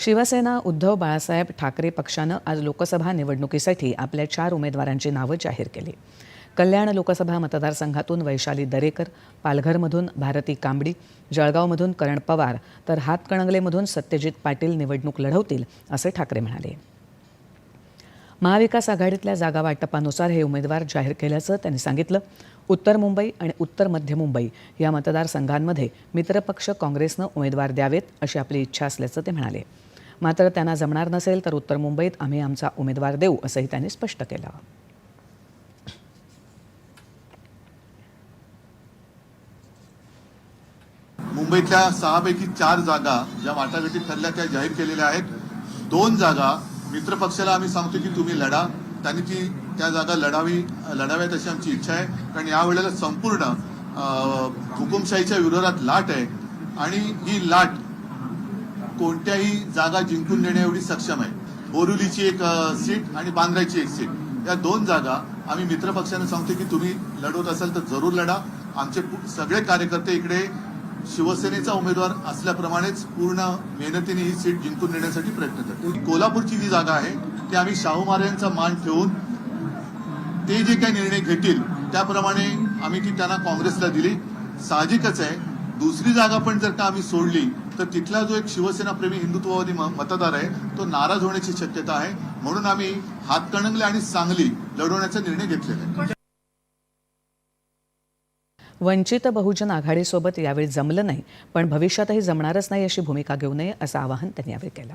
शिवसेना उद्धव बाळासाहेब ठाकरे पक्षानं आज लोकसभा निवडणुकीसाठी आपल्या चार उमेदवारांची नावं जाहीर केली. कल्याण लोकसभा मतदारसंघातून वैशाली दरेकर पालघरमधून भारती कांबडी जळगावमधून करण पवार तर हातकणंगलेमधून सत्यजित पाटील निवडणूक लढवतील असे ठाकरे म्हणाले. महाविकास आघाडीतल्या जागा वाटपानुसार हे उमेदवार जाहीर केल्याचं त्यांनी सांगितलं. उत्तर मुंबई आणि उत्तर मध्य मुंबई या मतदारसंघांमध्ये मित्रपक्ष काँग्रेसनं उमेदवार द्यावेत अशी आपली इच्छा असल्याचं ते म्हणाले. मात्र त्यांना जमणार नसेल तर उत्तर मुंबईत आम्ही आमचा उमेदवार देऊ असंही त्यांनी स्पष्ट केलं. मुंबईतल्या सहापैकी चार जागा ज्या वाटाघाटी ठरल्या त्या जाहीर केलेल्या आहेत. दोन जागा मित्रपक्षाला आम्ही सांगतो की तुम्ही लढा. त्यांनी ती त्या जागा लढावी लढाव्यात अशी आमची इच्छा आहे. कारण यावेळेला संपूर्ण हुकुमशाहीच्या विरोधात लाट आहे. आणि ही लाट कोणत्याही जागा जिंकून नेण्याएवढी सक्षम आहे. बोरुलीची एक सीट आणि बांद्राची एक सीट. या दोन जागा आम्ही मित्रपक्षाने सांगतो की तुम्ही लढवत असाल तर जरूर लढा. आमचे सगळे कार्यकर्ते इकडे शिवसेनेचा उमेदवार असल्याप्रमाणेच पूर्ण मेहनतीने ही सीट जिंकून देण्यासाठी प्रयत्न करतो. कोल्हापूरची जी जागा आहे ती आम्ही शाहू महाराजांचा मान ठेवून ते जे काही निर्णय घेतील त्याप्रमाणे आम्ही ती त्यांना काँग्रेसला दिली. साहजिकच आहे दुसरी जागा पण जर का आम्ही सोडली तर तिथला जो एक शिवसेना प्रेमी हिंदुत्ववादी मतदार आहे तो नाराज होण्याची शक्यता आहे. म्हणून आम्ही हातकणंगले आणि सांगली लढवण्याचा निर्णय घेतलेला आहे. वंचित बहुजन आघाडीसोबत यावेळी जमलं नाही पण भविष्यातही जमणारच नाही अशी भूमिका घेऊ नये असं आवाहन त्यांनी यावेळी केलं.